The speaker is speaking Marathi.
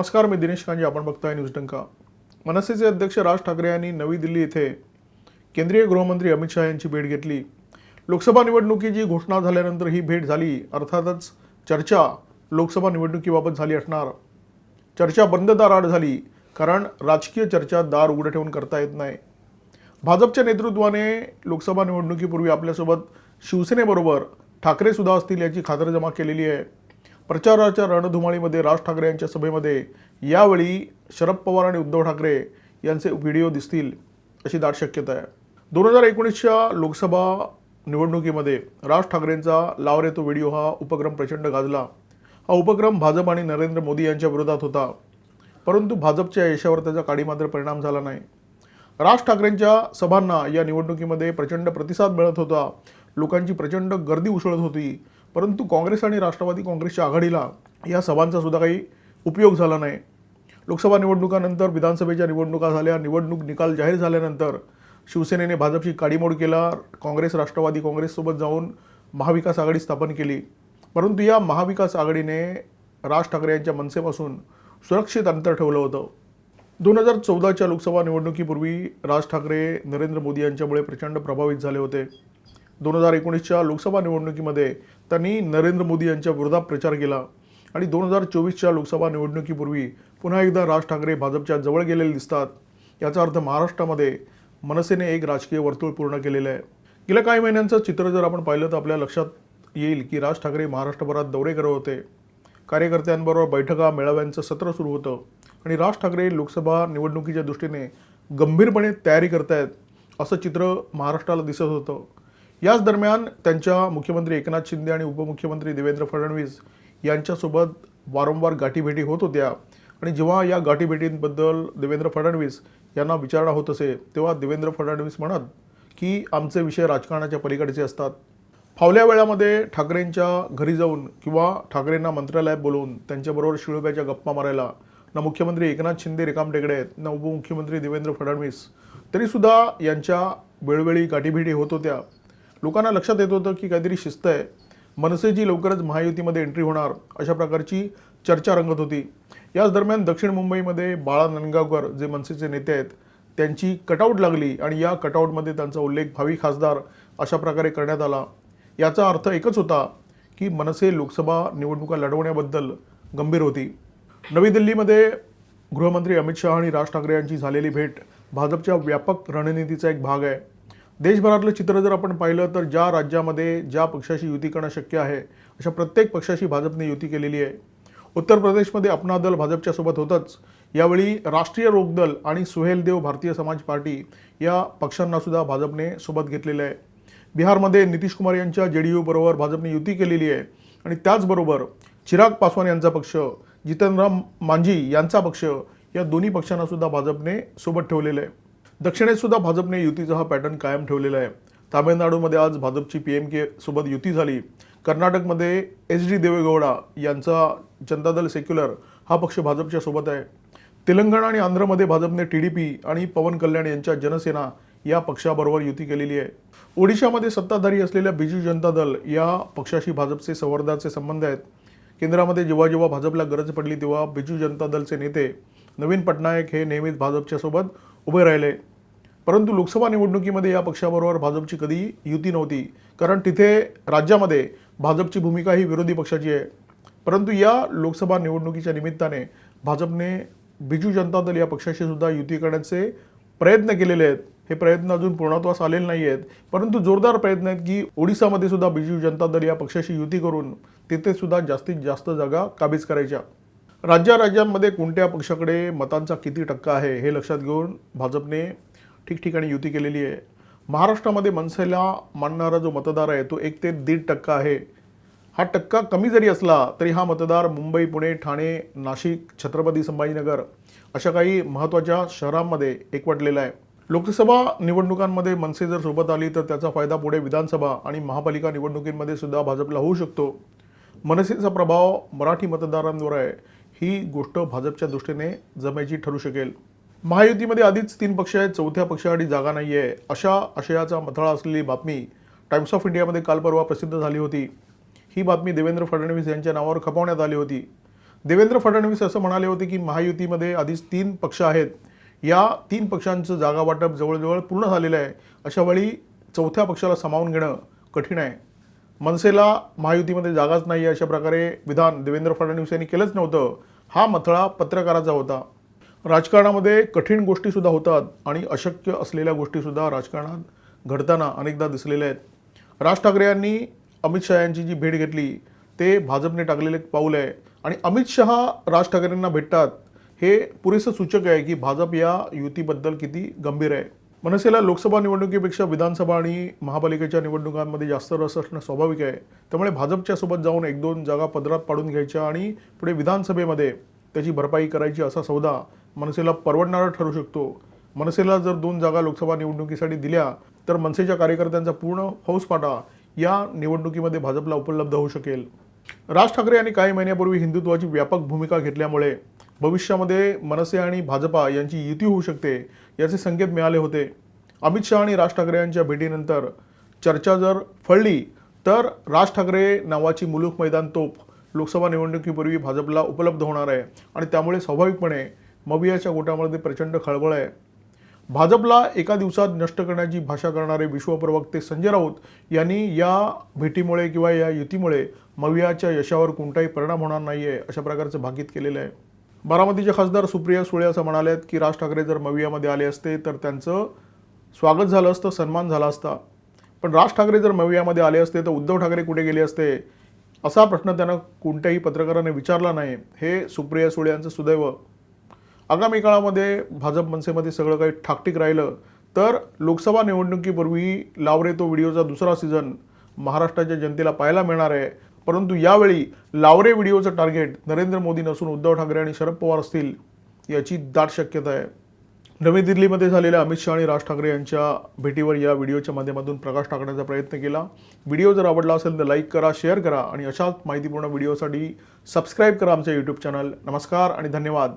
नमस्कार मी दिनेश कांजी. आपण बघताय न्यूज डंका. मनसेचे अध्यक्ष राज ठाकरे यांनी नवी दिल्ली येथे केंद्रीय गृहमंत्री अमित शहा यांची भेट घेतली. लोकसभा निवडणुकीची घोषणा झाल्यानंतर ही भेट झाली. अर्थातच चर्चा लोकसभा निवडणुकीबाबत झाली असणार. चर्चा बंद दाराआड झाली कारण राजकीय चर्चा दार उघडं ठेवून करता येत नाही. भाजपच्या नेतृत्वाने लोकसभा निवडणुकीपूर्वी आपल्यासोबत शिवसेनेबरोबर ठाकरेसुद्धा असतील याची खातरजमा केलेली आहे. प्रचाराच्या रणधुमाळीमध्ये राज ठाकरे यांच्या सभेमध्ये यावेळी शरद पवार आणि उद्धव ठाकरे यांचे व्हिडिओ दिसतील अशी दाट शक्यता आहे. दोन हजार एकोणीसच्या लोकसभा निवडणुकीमध्ये राज ठाकरेंचा लाव रे तो व्हिडिओ हा उपक्रम प्रचंड गाजला. हा उपक्रम भाजप आणि नरेंद्र मोदी यांच्या विरोधात होता. परंतु भाजपच्या यशावर त्याचा काडी मात्र परिणाम झाला नाही. राज ठाकरेंच्या सभांना या निवडणुकीमध्ये प्रचंड प्रतिसाद मिळत होता. लोकांची प्रचंड गर्दी उसळत होती. परंतु काँग्रेस आणि राष्ट्रवादी काँग्रेसच्या आघाडीला या सभांचा सुद्धा काही उपयोग झाला नाही. लोकसभा निवडणुकानंतर विधानसभेच्या निवडणुका झाल्या निवडणूक निकाल जाहीर झाल्यानंतर शिवसेनेने भाजपची काडीमोड केला काँग्रेस राष्ट्रवादी काँग्रेससोबत जाऊन महाविकास आघाडी स्थापन केली. परंतु या महाविकास आघाडीने राज ठाकरे यांच्या मनसेपासून सुरक्षित अंतर ठेवलं होतं. दोन हजार चौदाच्या लोकसभा निवडणुकीपूर्वी राज ठाकरे नरेंद्र मोदी यांच्यामुळे प्रचंड प्रभावित झाले होते. दोन हजार एकोणीसच्या लोकसभा निवडणुकीमध्ये त्यांनी नरेंद्र मोदी यांच्या विरोधात प्रचार केला. आणि दोन हजार चोवीसच्या लोकसभा निवडणुकीपूर्वी पुन्हा एकदा राज ठाकरे भाजपच्या जवळ गेलेले दिसतात. याचा अर्थ महाराष्ट्रामध्ये मनसेने एक राजकीय वर्तुळ पूर्ण केलेलं आहे. गेल्या काही महिन्यांचं चित्र जर आपण पाहिलं तर आपल्या लक्षात येईल की राज ठाकरे महाराष्ट्रभरात दौरे करत होते. कार्यकर्त्यांबरोबर बैठका मेळाव्यांचं सत्र सुरू होतं. आणि राज ठाकरे लोकसभा निवडणुकीच्या दृष्टीने गंभीरपणे तयारी करतायत असं चित्र महाराष्ट्राला दिसत होतं. याच दरम्यान त्यांच्या मुख्यमंत्री एकनाथ शिंदे आणि उपमुख्यमंत्री देवेंद्र फडणवीस यांच्यासोबत वारंवार गाठीभेटी होत होत्या. आणि जेव्हा या गाठीभेटींबद्दल देवेंद्र फडणवीस यांना विचारणा होत असे तेव्हा देवेंद्र फडणवीस म्हणत की आमचे विषय राजकारणाच्या पलीकडचे असतात. फावल्या वेळामध्ये ठाकरेंच्या घरी जाऊन किंवा ठाकरेंना मंत्रालयात बोलवून त्यांच्याबरोबर शिळोब्याच्या गप्पा मारायला ना मुख्यमंत्री एकनाथ शिंदे रिकाम टेकडे आहेत ना उपमुख्यमंत्री देवेंद्र फडणवीस तरीसुद्धा यांच्या वेळोवेळी गाठीभेटी होत होत्या. लोकांना लक्षात येत होतं की काहीतरी शिस्त आहे. मनसेची लवकरच महायुतीमध्ये एंट्री होणार अशा प्रकारची चर्चा रंगत होती. याच दरम्यान दक्षिण मुंबईमध्ये बाळा नंदगावकर जे मनसेचे नेते आहेत त्यांची कटआउट लागली आणि या कटआउटमध्ये त्यांचा उल्लेख भावी खासदार अशा प्रकारे करण्यात आला. याचा अर्थ एकच होता की मनसे लोकसभा निवडणुका लढवण्याबद्दल गंभीर होती. नवी दिल्लीमध्ये गृहमंत्री अमित शहा आणि राज ठाकरे यांची झालेली भेट भाजपच्या व्यापक रणनीतीचा एक भाग आहे. देशभरातलं चित्र जर आपण पाहिलं तर ज्या राज्यामध्ये ज्या पक्षाशी युती करणं शक्य आहे अशा प्रत्येक पक्षाशी भाजपने युती केलेली आहे. उत्तर प्रदेशमध्ये अपना दल भाजपच्या सोबत होतंच. यावेळी राष्ट्रीय लोकदल आणि सुहेल देव भारतीय समाज पार्टी या पक्षांनासुद्धा भाजपने सोबत घेतलेलं आहे. बिहारमध्ये नितीश कुमार यांच्या जे डी यूबरोबर भाजपने युती केलेली आहे आणि त्याचबरोबर चिराग पासवान यांचा पक्ष जितनराम मांझी यांचा पक्ष या दोन्ही पक्षांनासुद्धा भाजपने सोबत ठेवलेलं आहे. दक्षिणेत सुद्धा भाजपने युतीचा हा पॅटर्न कायम ठेवलेला आहे. तामिळनाडूमध्ये आज भाजपची पी एम के सोबत युती झाली. कर्नाटकमध्ये एच डी देवेगौडा यांचा जनता दल सेक्युलर हा पक्ष भाजपच्या सोबत आहे. तेलंगणा आणि आंध्रमध्ये भाजपने टी डी पी आणि पवन कल्याण यांच्या जनसेना या पक्षाबरोबर युती केलेली आहे. ओडिशामध्ये सत्ताधारी असलेल्या बिजू जनता दल या पक्षाशी भाजपचे संवर्धाचे संबंध आहेत. केंद्रामध्ये जेव्हा जेव्हा भाजपला गरज पडली तेव्हा बिजू जनता दलचे नेते नवीन पटनायक हे नेहमीच भाजपच्या सोबत उभे राहिले. परंतु लोकसभा निवडणुकीमध्ये या पक्षाबरोबर भाजपची कधी युती नव्हती. कारण तिथे राज्यामध्ये भाजपची भूमिका ही विरोधी पक्षाची आहे. परंतु या लोकसभा निवडणुकीच्या निमित्ताने भाजपने बिजू जनता दल या पक्षाशी सुद्धा युती करण्याचे प्रयत्न केलेले आहेत. हे प्रयत्न अजून पूर्णत्वास आलेले नाही आहेत. परंतु जोरदार प्रयत्न आहेत की ओडिसामध्ये सुद्धा बिजू जनता दल या पक्षाशी युती करून तिथे सुद्धा जास्तीत जास्त जागा काबीज करायच्या. राज्या राज्यांमध्ये कोणत्या पक्षाकडे मतांचा किती टक्का आहे हे लक्षात घेऊन भाजपने ठिकठिकाणी युती केलेली आहे. महाराष्ट्रामध्ये मनसेला मानणारा जो मतदार आहे तो एक ते दीड टक्का आहे. हा टक्का कमी जरी असला तरी हा मतदार मुंबई पुणे ठाणे नाशिक छत्रपती संभाजीनगर अशा काही महत्त्वाच्या शहरांमध्ये एकवटलेला आहे. लोकसभा निवडणुकांमध्ये मनसे जर सोबत आली तर त्याचा फायदा पुढे विधानसभा आणि महापालिका निवडणुकींमध्ये सुद्धा भाजपला होऊ शकतो. मनसेचा प्रभाव मराठी मतदारांवर आहे. ही गोष्ट भाजपच्या दृष्टीने जमायची ठरू शकेल. महायुतीमध्ये आधीच तीन पक्ष आहेत चौथ्या पक्षासाठी जागा नाही आहे अशा आशयाचा मथळा असलेली बातमी टाइम्स ऑफ इंडियामध्ये काल परवा प्रसिद्ध झाली होती. ही बातमी देवेंद्र फडणवीस यांच्या नावावर खपवण्यात आली होती. देवेंद्र फडणवीस असं म्हणाले होते की महायुतीमध्ये आधीच तीन पक्ष आहेत. या तीन पक्षांचं जागा वाटप जवळजवळ पूर्ण झालेलं आहे. अशा वेळी चौथ्या पक्षाला सामावून घेणं कठीण आहे. मनसेला महायुतीमध्ये जागाच नाही अशा प्रकारे विधान देवेंद्र फडणवीस यांनी केलंच नव्हतं. हा मथळा पत्रकाराचा होता. राजकारणामध्ये कठीण गोष्टीसुद्धा होतात आणि अशक्य असलेल्या गोष्टीसुद्धा राजकारणात घडताना अनेकदा दिसलेल्या आहेत. राज ठाकरे यांनी अमित शहा यांची जी भेट घेतली ते भाजपने टाकलेले एक पाऊल आहे. आणि अमित शहा राज ठाकरेंना भेटतात हे पुरेसं सूचक आहे की भाजप या युतीबद्दल किती गंभीर आहे. मनसेला लोकसभा निवडणुकीपेक्षा विधानसभा आणि महापालिकेच्या निवडणुकांमध्ये जास्त रस असणं स्वाभाविक आहे. त्यामुळे भाजपच्या सोबत जाऊन एक दोन जागा पदरात पाडून घ्यायच्या आणि पुढे विधानसभेमध्ये त्याची भरपाई करायची असा सौदा मनसेला परवडणारा ठरू शकतो. मनसेला जर दोन जागा लोकसभा निवडणुकीसाठी दिल्या तर मनसेच्या कार्यकर्त्यांचा पूर्ण हौसपाटा या निवडणुकीमध्ये भाजपला उपलब्ध होऊ शकेल. राज ठाकरे यांनी काही महिन्यापूर्वी हिंदुत्वाची व्यापक भूमिका घेतल्यामुळे भविष्यामध्ये मनसे आणि भाजपा यांची युती होऊ शकते याचे संकेत मिळाले होते. अमित शहा आणि राज ठाकरे यांच्या भेटीनंतर चर्चा जर फळली तर राज ठाकरे नावाची मुलूक मैदान तोप लोकसभा निवडणुकीपूर्वी भाजपला उपलब्ध होणार आहे आणि त्यामुळे स्वाभाविकपणे मवियाच्या गोटामध्ये प्रचंड खळबळ आहे. भाजपला एका दिवसात नष्ट करण्याची भाषा करणारे विश्वप्रवक्ते संजय राऊत यांनी या भेटीमुळे किंवा या युतीमुळे मवियाच्या यशावर कोणताही परिणाम होणार नाही आहे अशा प्रकारचं भाकीत केलेलं आहे. बारामतीचे खासदार सुप्रिया सुळे असं म्हणाले आहेत की राज ठाकरे जर मवियामध्ये आले असते तर त्यांचं स्वागत झालं असतं सन्मान झाला असता. पण राज ठाकरे जर मवियामध्ये आले असते तर उद्धव ठाकरे कुठे गेले असते? असा प्रश्न त्यांना कोणत्याही पत्रकाराने विचारला नाही. हे सुप्रिया सुळे यांचं सुदैव. आगामी काळामध्ये भाजप मनसेमध्ये सगळं काही ठाकटीक राहिलं तर लोकसभा निवडणुकीपूर्वी लावरे तो व्हिडिओचा दुसरा सीझन महाराष्ट्राच्या जनतेला पाहायला मिळणार आहे. परंतु यावेळी लावरे व्हिडिओचं टार्गेट नरेंद्र मोदी नसून उद्धव ठाकरे आणि शरद पवार असतील याची दाट शक्यता आहे. नवी दिल्लीमध्ये झालेल्या अमित शहा आणि राज ठाकरे यांच्या भेटीवर या व्हिडिओच्या माध्यमातून प्रकाश टाकण्याचा प्रयत्न केला. व्हिडिओ जर आवडला असेल तर लाईक करा शेअर करा आणि अशाच माहितीपूर्ण व्हिडिओसाठी सबस्क्राईब करा आमच्या यूट्यूब चॅनल नमस्कार आणि धन्यवाद.